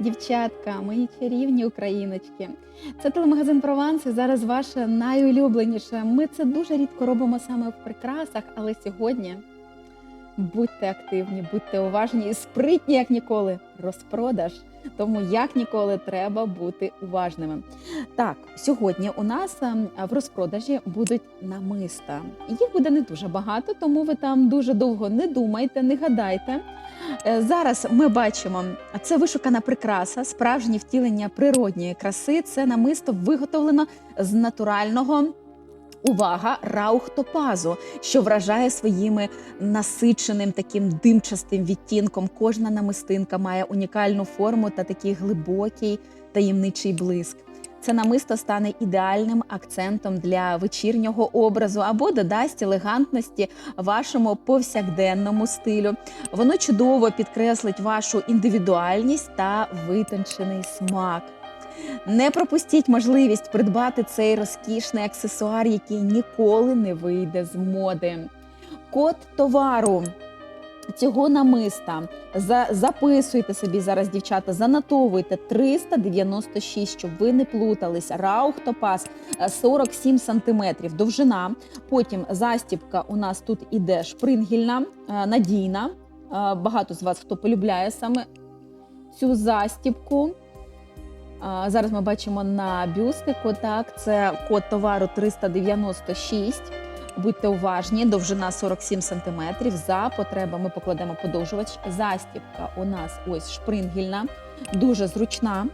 Дівчатка, мої чарівні україночки. Це телемагазин Прованс і зараз ваше найулюбленіше. Ми це дуже рідко робимо саме в прикрасах, але сьогодні будьте активні, будьте уважні і спритні, як ніколи. Розпродаж. Тому як ніколи треба бути уважними. Так, сьогодні у нас ем, в розпродажі будуть намиста. Їх буде не дуже багато, тому ви там дуже довго не думайте, не гадайте. Е, Зараз ми бачимо, це вишукана прикраса, справжнє втілення природньої краси. Це намисто виготовлено з натурального. Увага, раухтопазу, що вражає своїми насиченим таким димчастим відтінком. Кожна намистинка має унікальну форму та такий глибокий таємничий блиск. Це намисто стане ідеальним акцентом для вечірнього образу або додасть елегантності вашому повсякденному стилю. Воно чудово підкреслить вашу індивідуальність та витончений смак. Не пропустіть можливість придбати цей розкішний аксесуар, який ніколи не вийде з моди. Код товару цього намиста за, записуйте собі зараз, дівчата, занотовуйте 396, щоб ви не плуталися. Раух топаз е, 47 сантиметрів довжина. Потім застібка у нас тут іде шпрингільна, е, надійна. Е, Багато з вас хто полюбляє саме цю застібку. Зараз ми бачимо на бюстику. Так, це код товару 396. Будьте уважні, довжина 47 см. За потребами покладемо подовжувач. Застібка у нас ось шпрингільна, дуже зручна.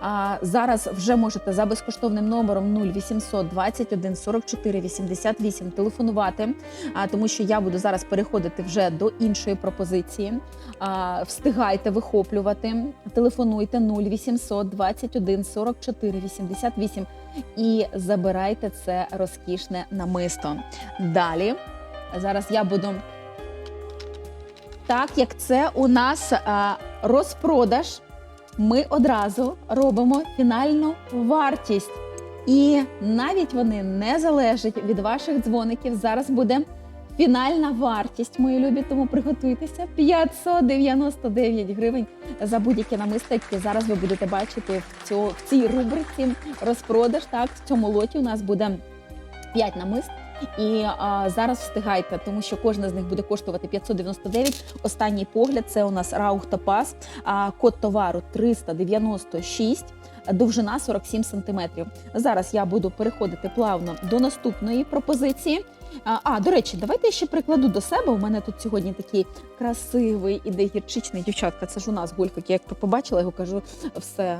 А зараз вже можете за безкоштовним номером 0800 21 44 88 телефонувати, а, тому що я буду зараз переходити вже до іншої пропозиції. А, встигайте вихоплювати. Телефонуйте 0800 21 44 88 і забирайте це розкішне намисто. Далі зараз я буду. Так як це у нас а, розпродаж, ми одразу робимо фінальну вартість. І навіть вони не залежать від ваших дзвоників. Зараз буде фінальна вартість, мої любі, тому приготуйтеся. 599 гривень за будь-які намисто, які зараз ви будете бачити в, цьо, в цій рубриці розпродаж. Так, в цьому лоті у нас буде 5 намист. І а, зараз встигайте, тому що кожна з них буде коштувати 599. Останній погляд це у нас Раух Топаз, а код товару 396, довжина 47 сантиметрів. Зараз я буду переходити плавно до наступної пропозиції. А, а, до речі, давайте я ще прикладу до себе. У мене тут сьогодні такий красивий іде гірчичний дівчатка. Це ж у нас гульфик. Я як побачила його, кажу, все,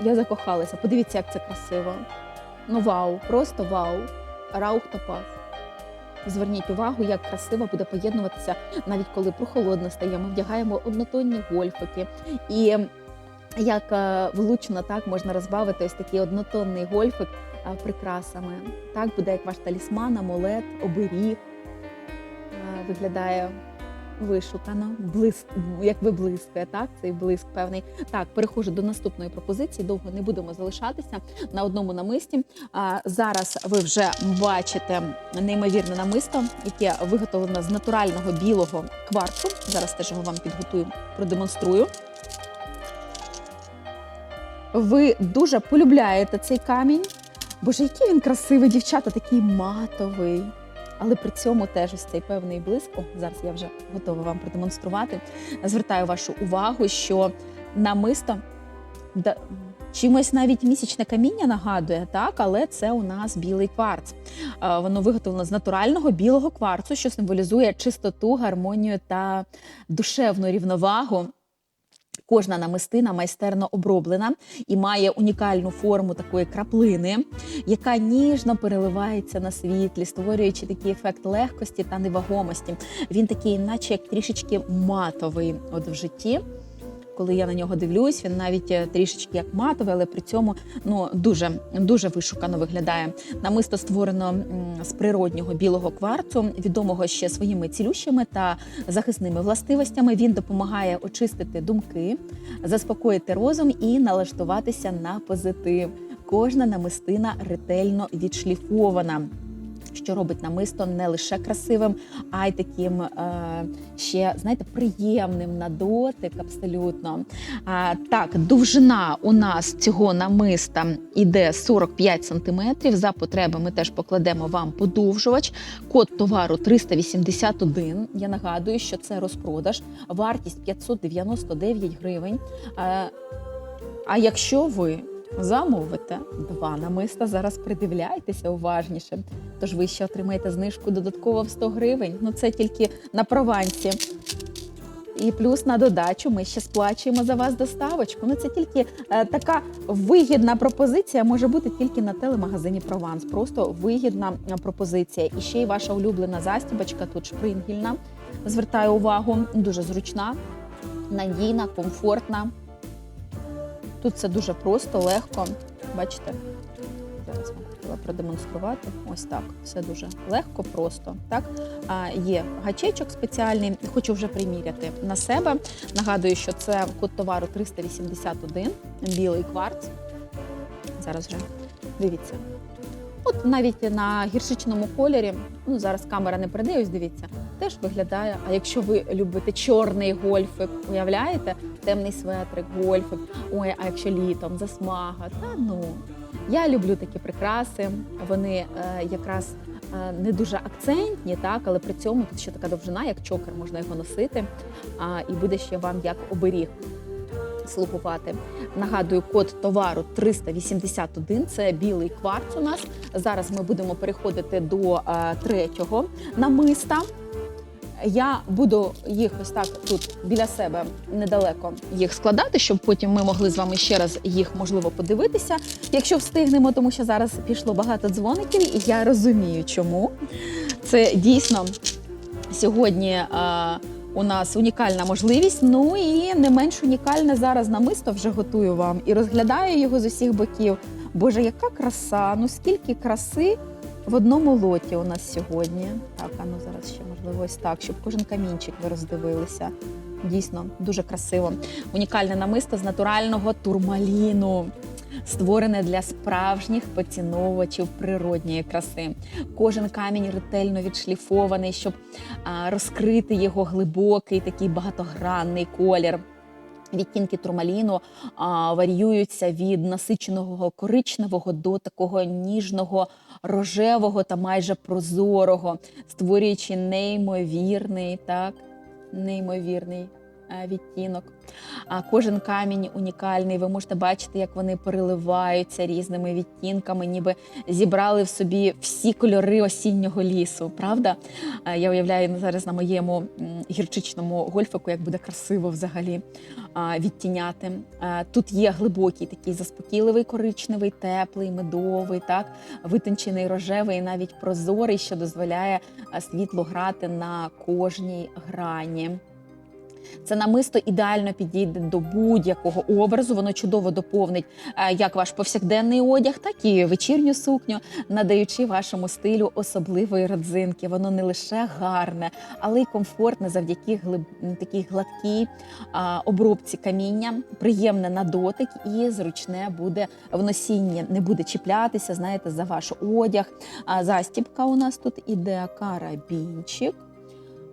я закохалася. Подивіться, як це красиво. Ну вау, просто вау. Раух та Топаз. Зверніть увагу, як красиво буде поєднуватися, навіть коли прохолодно стає. Ми вдягаємо однотонні гольфики. І як е, влучно так можна розбавити ось такий однотонний гольфик е, прикрасами. Так буде як ваш талісман, амулет, оберіг. Е, Виглядає вишукано, блиск, як виблискує, так? Цей блиск певний. Так, переходжу до наступної пропозиції. Довго не будемо залишатися на одному намисті. А, зараз ви вже бачите неймовірне намисто, яке виготовлено з натурального білого кварцу. Зараз теж його вам підготую, продемонструю. Ви дуже полюбляєте цей камінь. Боже, який він красивий, дівчата, такий матовий. Але при цьому теж ось цей певний блиск. О, зараз я вже готова вам продемонструвати. Звертаю вашу увагу, що намисто чимось навіть місячне каміння нагадує, так, але це у нас білий кварц. Воно виготовлено з натурального білого кварцу, що символізує чистоту, гармонію та душевну рівновагу. Кожна намистина майстерно оброблена і має унікальну форму такої краплини, яка ніжно переливається на світлі, створюючи такий ефект легкості та невагомості. Він такий, наче як трішечки матовий от в житті. Коли я на нього дивлюсь, він навіть е, трішечки як матовий, але при цьому ну дуже дуже вишукано виглядає. Намисто створено з природнього білого кварцу, відомого ще своїми цілющими та захисними властивостями. Він допомагає очистити думки, заспокоїти розум і налаштуватися на позитив. Кожна намистина ретельно відшліфована. Що робить намисто не лише красивим, а й таким е, ще знаєте приємним на дотик. Абсолютно так, довжина у нас цього намиста іде 45 см. За потреби ми теж покладемо вам подовжувач. Код товару 381. Я нагадую, що це розпродаж, вартість 599 гривень. Е, а якщо ви замовите два намиста, зараз придивляйтеся уважніше. Тож ви ще отримаєте знижку додатково в 100 гривень. Ну це тільки на провансі. І плюс на додачу ми ще сплачуємо за вас доставочку. Ну це тільки е, така вигідна пропозиція може бути тільки на телемагазині Прованс. Просто вигідна е, пропозиція. І ще й ваша улюблена застібочка тут шпрингільна. Звертаю увагу, дуже зручна, надійна, комфортна. Тут все дуже просто, легко. Бачите? Зараз вам хотіла продемонструвати. Ось так. Все дуже легко, просто. Так? А, є гачечок спеціальний. Хочу вже приміряти на себе. Нагадую, що це код товару 381, білий кварц. Зараз вже дивіться. От навіть на гіршичному кольорі, ну зараз камера не передає, ось дивіться, теж виглядає. А якщо ви любите чорний гольфик, уявляєте, темний светрик, гольфик. Ой, а якщо літом засмага, та ну я люблю такі прикраси. Вони е, якраз е, не дуже акцентні, так, але при цьому тут ще така довжина, як чокер, можна його носити, а, і буде ще вам як оберіг слугувати. Нагадую, код товару 381 це білий кварц у нас. Зараз ми будемо переходити до е, третього намиста. Я буду їх ось так тут біля себе недалеко їх складати, щоб потім ми могли з вами ще раз їх можливо подивитися, якщо встигнемо, тому що зараз пішло багато дзвоників, і я розумію, чому це дійсно сьогодні. е, у нас унікальна можливість. Ну і не менш унікальне зараз намисто вже готую вам і розглядаю його з усіх боків. Боже, яка краса! Ну скільки краси в одному лоті у нас сьогодні. Так, а ну зараз ще можливо ось так, щоб кожен камінчик ви роздивилися. Дійсно, дуже красиво. Унікальне намисто з натурального турмаліну. Створене для справжніх поціновувачів природньої краси. Кожен камінь ретельно відшліфований, щоб розкрити його глибокий, такий багатогранний колір. Відтінки турмаліну а, варіюються від насиченого коричневого до такого ніжного рожевого та майже прозорого, створюючи неймовірний, так, неймовірний відтінок. А кожен камінь унікальний. Ви можете бачити, як вони переливаються різними відтінками, ніби зібрали в собі всі кольори осіннього лісу. Правда? Е, Я уявляю зараз на моєму гірчичному гольфику, як буде красиво взагалі відтіняти. Е, Тут є глибокий такий заспокійливий, коричневий, теплий, медовий, так витончений рожевий, і навіть прозорий, що дозволяє е, світло грати на кожній грані. Це намисто ідеально підійде до будь-якого образу. Воно чудово доповнить е, як ваш повсякденний одяг, так і вечірню сукню, надаючи вашому стилю особливої родзинки. Воно не лише гарне, але й комфортне завдяки глиб... такій гладкій обробці каміння, приємне на дотик і зручне буде в носінні. Не буде чіплятися, знаєте, за ваш одяг. Застібка у нас тут іде карабінчик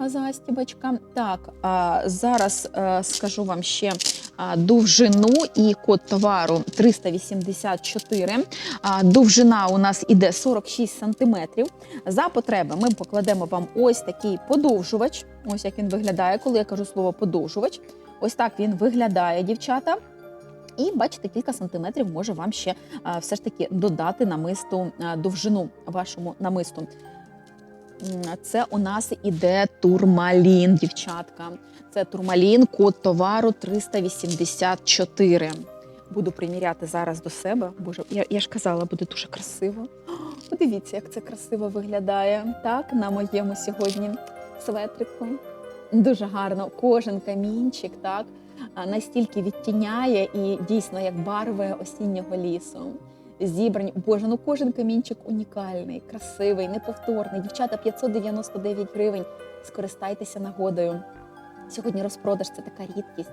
застібочка. Так, а, зараз е, скажу вам ще а, довжину і код товару 384. А, довжина у нас іде 46 сантиметрів. За потреби ми покладемо вам ось такий подовжувач. Ось як він виглядає, коли я кажу слово подовжувач. Ось так він виглядає, дівчата. І бачите, кілька сантиметрів може вам ще а, все ж таки додати намисту а, довжину вашому намисту. Це у нас іде турмалін, дівчатка. Це турмалін, код товару 384. Буду приміряти зараз до себе. Боже, я, я ж казала, буде дуже красиво. Подивіться, як це красиво виглядає так, на моєму сьогодні светрику. Дуже гарно. Кожен камінчик, так, настільки відтіняє і дійсно як барви осіннього лісу зібрані. Боже, ну кожен камінчик унікальний, красивий, неповторний. Дівчата 599 гривень. Скористайтеся нагодою. Сьогодні розпродаж це така рідкість,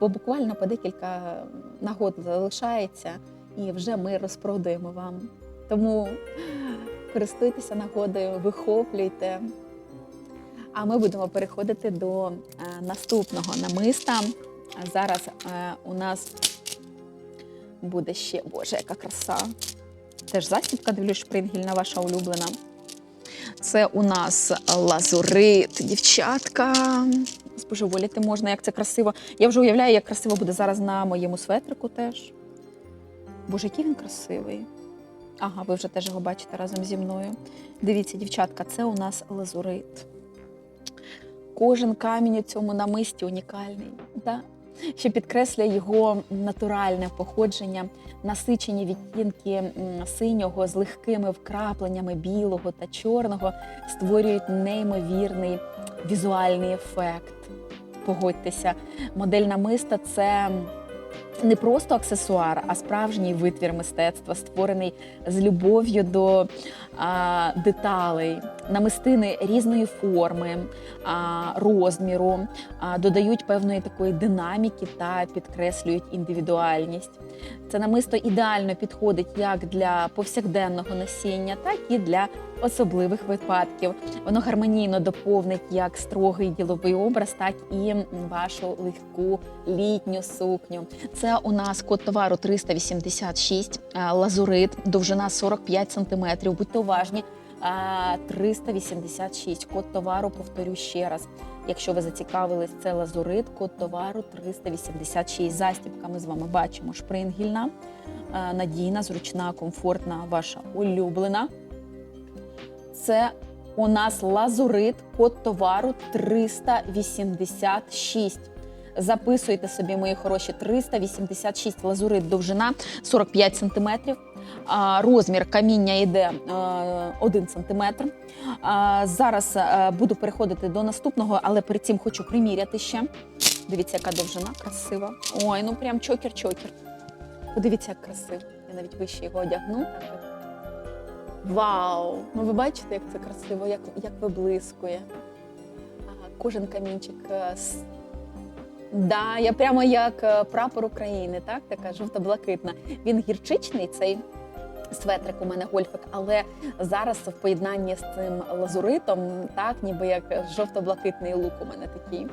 бо буквально по декілька нагод залишається, і вже ми розпродаємо вам. Тому користуйтеся нагодою, вихоплюйте. А ми будемо переходити до е, наступного намиста. Зараз е, у нас буде ще, боже, яка краса. Теж застібка, дивлюсь, шпрингільна ваша улюблена. Це у нас лазурит, дівчатка. Споживоліти можна, як це красиво. Я вже уявляю, як красиво буде зараз на моєму светрику теж. Боже, який він красивий. Ага, ви вже теж його бачите разом зі мною. Дивіться, дівчатка, це у нас лазурит. Кожен камінь у цьому намисті унікальний. Да? Що підкреслює його натуральне походження, насичені відтінки синього з легкими вкрапленнями білого та чорного створюють неймовірний візуальний ефект. Погодьтеся, модель намиста це не просто аксесуар, а справжній витвір мистецтва, створений з любов'ю до деталей. Намистини різної форми, розміру, додають певної такої динаміки та підкреслюють індивідуальність. Це намисто ідеально підходить як для повсякденного носіння, так і для особливих випадків. Воно гармонійно доповнить як строгий діловий образ, так і вашу легку літню сукню. Це у нас код товару 386, лазурит, довжина 45 см. Будьте уважні. а, 386. Код товару, повторю ще раз. Якщо ви зацікавились, це лазурит, код товару 386. Застібка ми з вами бачимо шпрингільна, надійна, зручна, комфортна, ваша улюблена. Це у нас лазурит, код товару 386. Записуйте собі, мої хороші, 386 лазурит, довжина 45 см. Розмір каміння йде 1 см. Зараз буду переходити до наступного, але перед цим хочу приміряти ще. Дивіться, яка довжина красива. Ой, ну прям чокер-чокер. Подивіться, як красиво. Я навіть вище його одягну. Вау! Ну ви бачите, як це красиво, як, як виблискує. Кожен камінчик. е, Да, я прямо як е, прапор України, так? Така жовто-блакитна. Він гірчичний, цей светрик у мене гольфик, але зараз в поєднанні з цим лазуритом, так, ніби як жовто-блакитний лук у мене такий.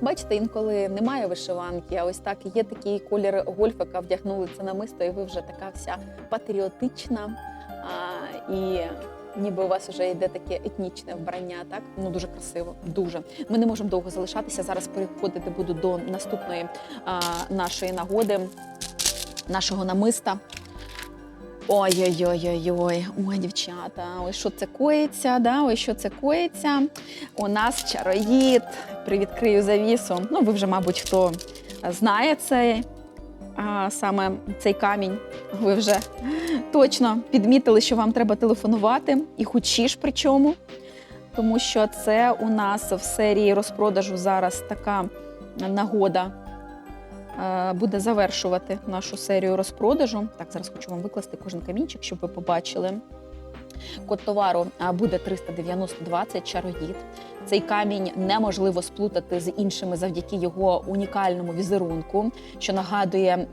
Бачите, інколи немає вишиванки, а ось так є такий колір гольфика, вдягнули це намисто, і ви вже така вся патріотична. І ніби у вас вже йде таке етнічне вбрання, так? Ну дуже красиво, дуже. Ми не можемо довго залишатися. Зараз переходити буду до наступної а, нашої нагоди, нашого намиста. Ой-ой-ой-ой-ой, ой, дівчата, ой, що це коїться, да? ой, що це коїться. У нас чароїд. Привідкрию завісу. Ну, ви вже, мабуть, хто знає цей, а, саме цей камінь. Ви вже точно підмітили, що вам треба телефонувати і хочеш причому. Тому що це у нас в серії розпродажу зараз така нагода е, буде завершувати нашу серію розпродажу. Так, зараз хочу вам викласти кожен камінчик, щоб ви побачили. Код товару буде 390 це чароїд. Цей камінь неможливо сплутати з іншими завдяки його унікальному візерунку, що нагадує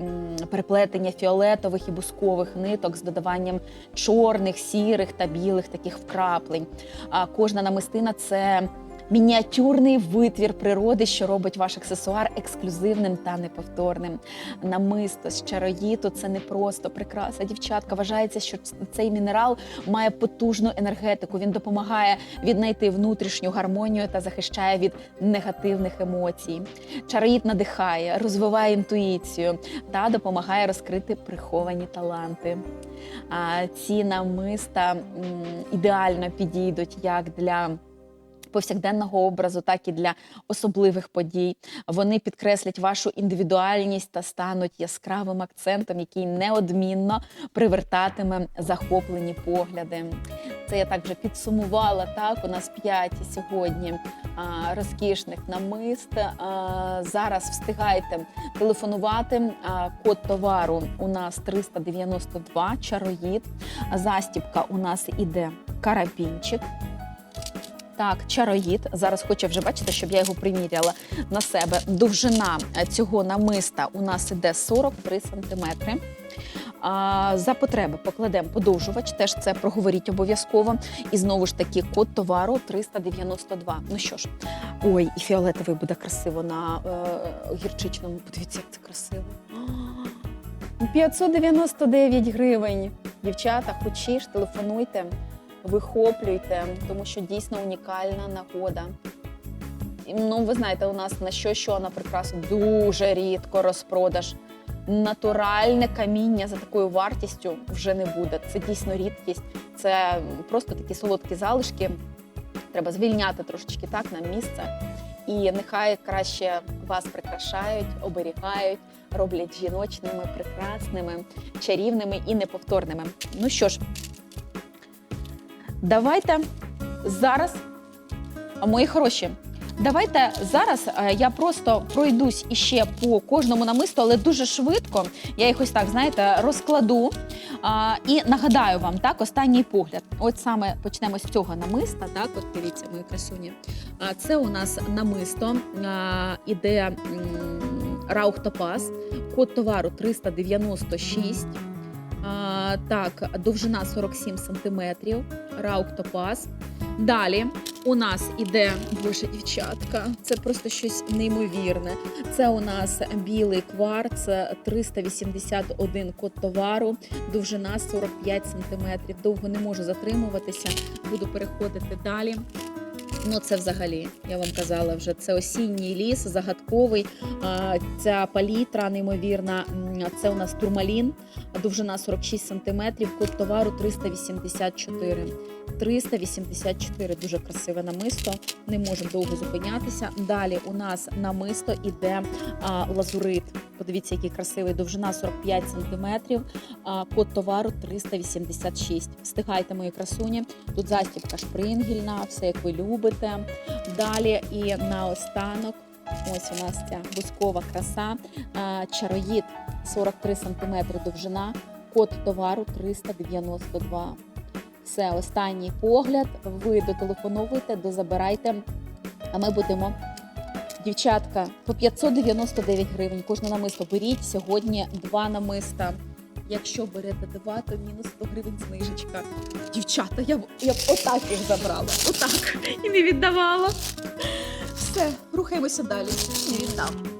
переплетення фіолетових і бускових ниток з додаванням чорних, сірих та білих таких вкраплень. А кожна намистина це мініатюрний витвір природи, що робить ваш аксесуар ексклюзивним та неповторним. Намисто з чароїту це не просто прикраса. Дівчатка вважається, що цей мінерал має потужну енергетику. Він допомагає віднайти внутрішню гармонію та захищає від негативних емоцій. Чароїд надихає, розвиває інтуїцію та допомагає розкрити приховані таланти. Ці намиста ідеально підійдуть як для повсякденного образу, так і для особливих подій. Вони підкреслять вашу індивідуальність та стануть яскравим акцентом, який неодмінно привертатиме захоплені погляди. Це я так вже підсумувала. Так, у нас п'ять сьогодні а, розкішних намист. А, зараз встигайте телефонувати. А, код товару у нас 392 чароїд. Застібка у нас іде карабінчик. Так, чароїд. Зараз хочу вже бачите, щоб я його приміряла на себе. Довжина е, цього намиста у нас іде 43 сантиметри. За потреби покладемо подовжувач, теж це проговоріть обов'язково. І знову ж таки, код товару 392. Ну що ж, ой, і фіолетовий буде красиво на е, гірчичному. Подивіться, як це красиво. 599 гривень. Дівчата, хочеш, телефонуйте, вихоплюйте, тому що дійсно унікальна нагода. Ну, ви знаєте, у нас на що що на прикрасу дуже рідко розпродаж. Натуральне каміння за такою вартістю вже не буде. Це дійсно рідкість. Це просто такі солодкі залишки. Треба звільняти трошечки так на місце. І нехай краще вас прикрашають, оберігають, роблять жіночними, прекрасними, чарівними і неповторними. Ну що ж, давайте зараз, мої хороші. Давайте зараз е, я просто пройдусь іще по кожному намисту, але дуже швидко. Я їх ось так, знаєте, розкладу. А, і нагадаю вам, так, останній погляд. От саме почнемо з цього намиста. Так, от дивіться, мої красуні. А, це у нас намисто. А, іде м, Раух Топаз, код товару 396. А, так, довжина 47 см. Раух Топаз. Далі у нас іде боже дівчатка. Це просто щось неймовірне. Це у нас білий кварц 381 код товару, довжина 45 см. Довго не можу затримуватися. Буду переходити далі. Ну, це взагалі, я вам казала вже, це осінній ліс, загадковий. Ця палітра неймовірна. Це у нас турмалін, довжина 46 см, код товару 384. 384, дуже красиве намисто. Не можемо довго зупинятися. Далі у нас намисто іде лазурит. Подивіться, який красивий, довжина 45 см, код товару 386. Встигайте, мої красуні. Тут застібка шпрингільна, все як ви любите. Далі і наостанок. Ось у нас ця бускова краса. Чароїд 43 см довжина, код товару 392. Все, останній погляд. Ви дотелефоновуйте, дозабирайте. А ми будемо. Дівчатка, по 599 гривень. Кожне намисто беріть. Сьогодні два намиста. Якщо берете два, то мінус 100 гривень знижечка. Дівчата, я б, я б отак їх забрала. Отак. І не віддавала. Все, рухаємося далі. І віддам.